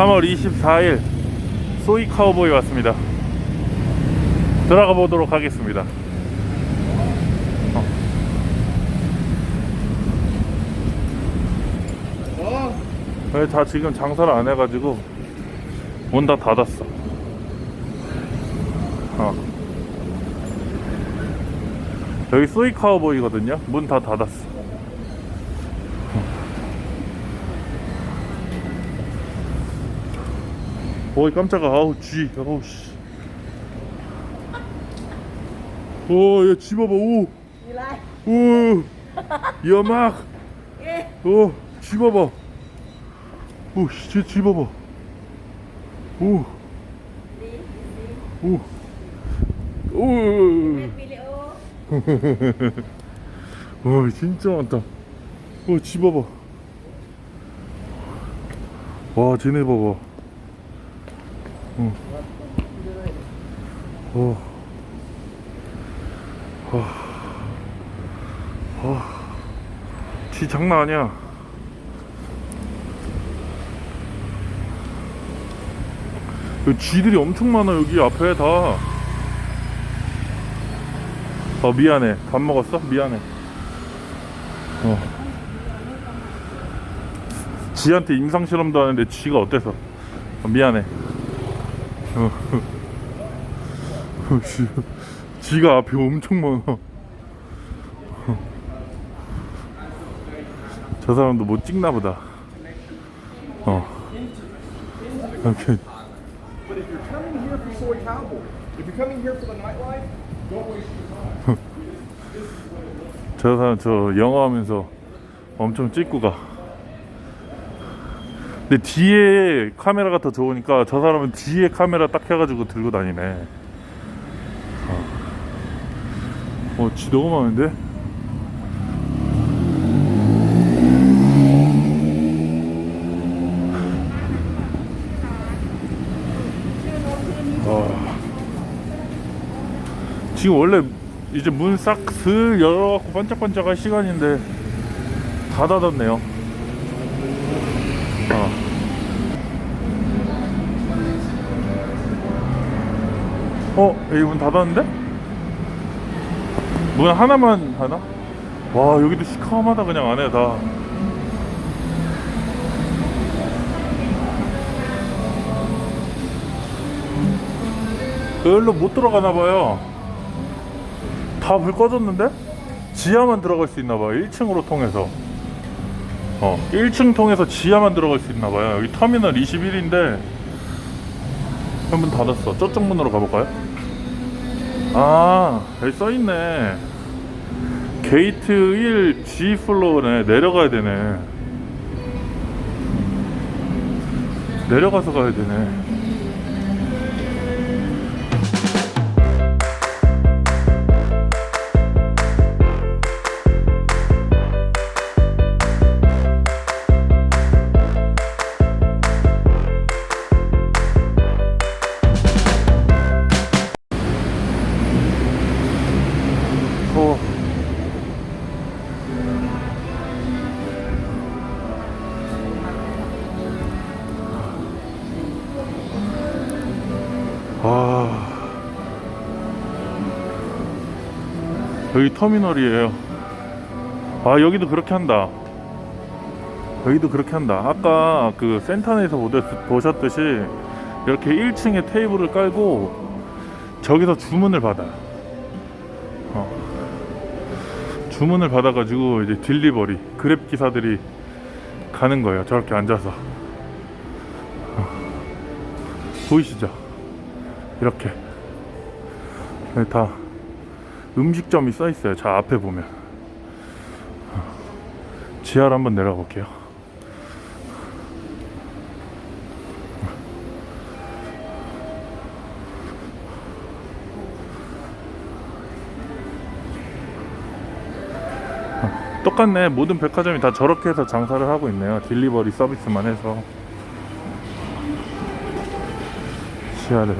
3월 24일 소이 카우보이 왔습니다. 들어가 보도록 하겠습니다. 네, 다 지금 장사를 안 해가지고 문 다 닫았어. 어. 여기 소이 카우보이거든요. 문 다 닫았어. 어이 깜짝아 아우 쥐 아우 씨. 오얘 쥐 봐봐 오. 오. 야막. 오, 쥐 봐봐. 오, 씨, 봐봐. 오, 오, 오. 와, 진짜 많다. 오, 쥐 봐봐. 와, 쟤네 봐봐. 어. 어. 와. 와. 쥐 장난 아니야. 쥐들이 엄청 많아 여기 앞에 다. 어 미안해. 밥 먹었어? 미안해. 어. 쥐한테 임상 실험도 하는데 쥐가 어때서? 어, 미안해. 어. 어, 쥐, 쥐가 앞에 엄청 많아. 저 사람도 못 찍나 보다. 어. 이렇게. 저 사람 저 영어 하면서 엄청 찍고 가. 근데 뒤에 카메라가 더 좋으니까 저 사람은 뒤에 카메라 딱 해가지고 들고 다니네. 어, 어, 쥐 너무 많은데? 어. 지금 원래 이제 문 싹 슬 열어갖고 반짝반짝할 시간인데 다 닫았네요. 어. 어, 여기 문 닫았는데? 문 하나만 하나? 와, 여기도 시커먼하다 그냥 안에 다. 여기로 못 들어가나 봐요. 다 불 꺼졌는데? 지하만 들어갈 수 있나 봐요. 1층으로 통해서. 어, 1층 통해서 지하만 들어갈 수 있나 봐요. 여기 터미널 21인데 한 문 닫았어. 저쪽 문으로 가볼까요? 아, 여기 써 있네. 게이트 1 G 플로어네. 내려가야 되네. 내려가서 가야 되네. 여기 터미널이에요. 아, 여기도 그렇게 한다. 여기도 그렇게 한다. 아까 그 센터에서 보셨듯이 이렇게 1층에 테이블을 깔고 저기서 주문을 받아. 어. 주문을 받아가지고 이제 딜리버리 그랩 기사들이 가는 거예요. 저렇게 앉아서 어. 보이시죠? 이렇게 여기 다 음식점이 써 있어요. 저 앞에 보면 어. 지하로 한번 내려가 볼게요. 똑같네. 모든 백화점이 다 저렇게 해서 장사를 하고 있네요. 딜리버리 서비스만 해서. 시야대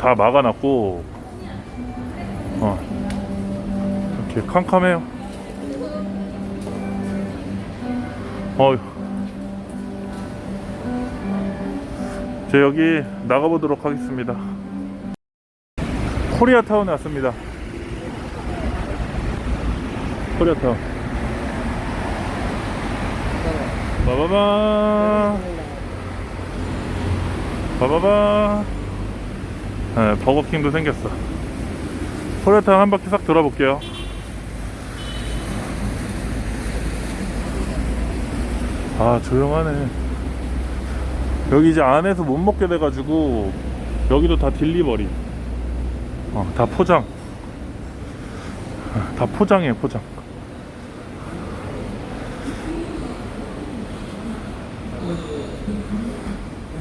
다 막아놨고 어 이렇게 캄캄해요. 어휴. 제 여기 나가보도록 하겠습니다. 코리아타운에 왔습니다. 코리아타운. 바바바. 바바바. 네, 버거킹도 생겼어. 코리아타운 한 바퀴 싹 돌아볼게요. 아, 조용하네. 여기 이제 안에서 못 먹게 돼가지고 여기도 다 딜리버리 어, 다 포장 어, 다 포장이에요 포장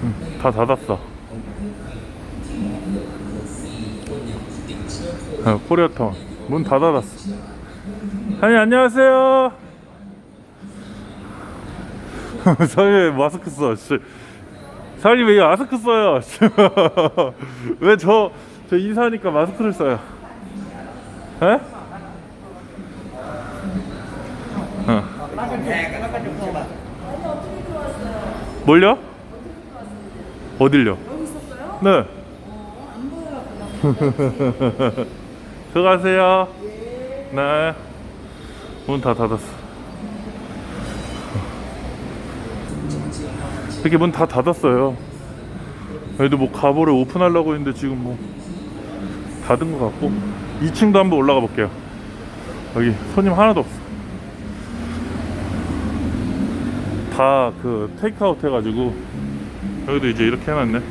음, 다 닫았어 어, 코리아타운 문 다 닫았어 아니 안녕하세요 사장님 마스크 써 씨. 사장님 왜 마스크 써요? 왜 저 저 인사하니까 마스크를 써요? 에? 어. 뭘요? 어딜요? 여 수고하세요. 네. 문 다 닫았어. 이렇게 문 다 닫았어요. 그래도 뭐 가보를 오픈하려고 했는데 지금 뭐 닫은 것 같고 2층도 한번 올라가 볼게요. 여기 손님 하나도 없어. 다 그 테이크아웃 해가지고 여기도 이제 이렇게 해놨네.